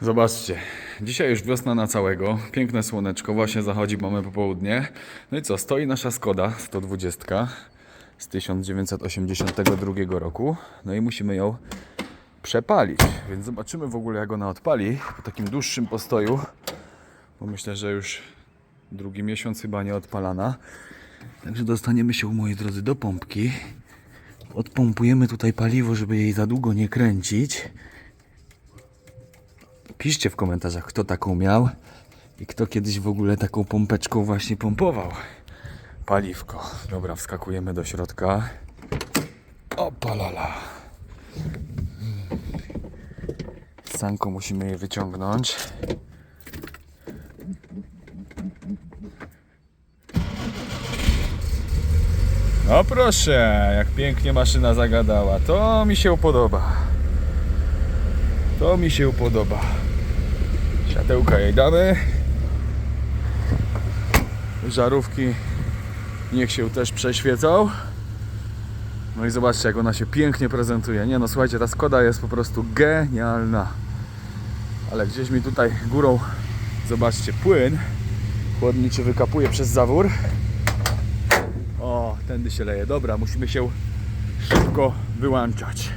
Zobaczcie, dzisiaj już wiosna na całego, piękne słoneczko, właśnie zachodzi, mamy popołudnie. No i co, stoi nasza Skoda 120 z 1982 roku, no i musimy ją przepalić, więc zobaczymy w ogóle jak ona odpali po takim dłuższym postoju, bo myślę, że już drugi miesiąc chyba nie odpalana. Także dostaniemy się, moi drodzy, do pompki. Odpompujemy tutaj paliwo, żeby jej za długo nie kręcić. Piszcie w komentarzach, kto taką miał i kto kiedyś w ogóle taką pompeczką właśnie pompował paliwko. Dobra, wskakujemy do środka. Opalala. Sanko musimy je wyciągnąć. No proszę, jak pięknie maszyna zagadała. To mi się podoba. To mi się podoba. Światełka jej damy. Żarówki niech się też przeświecą. No i zobaczcie, jak ona się pięknie prezentuje. Nie no, słuchajcie, ta Skoda jest po prostu genialna. Ale gdzieś mi tutaj górą, zobaczcie, płyn chłodniczy wykapuje przez zawór. O, tędy się leje. Dobra, musimy się szybko wyłączać.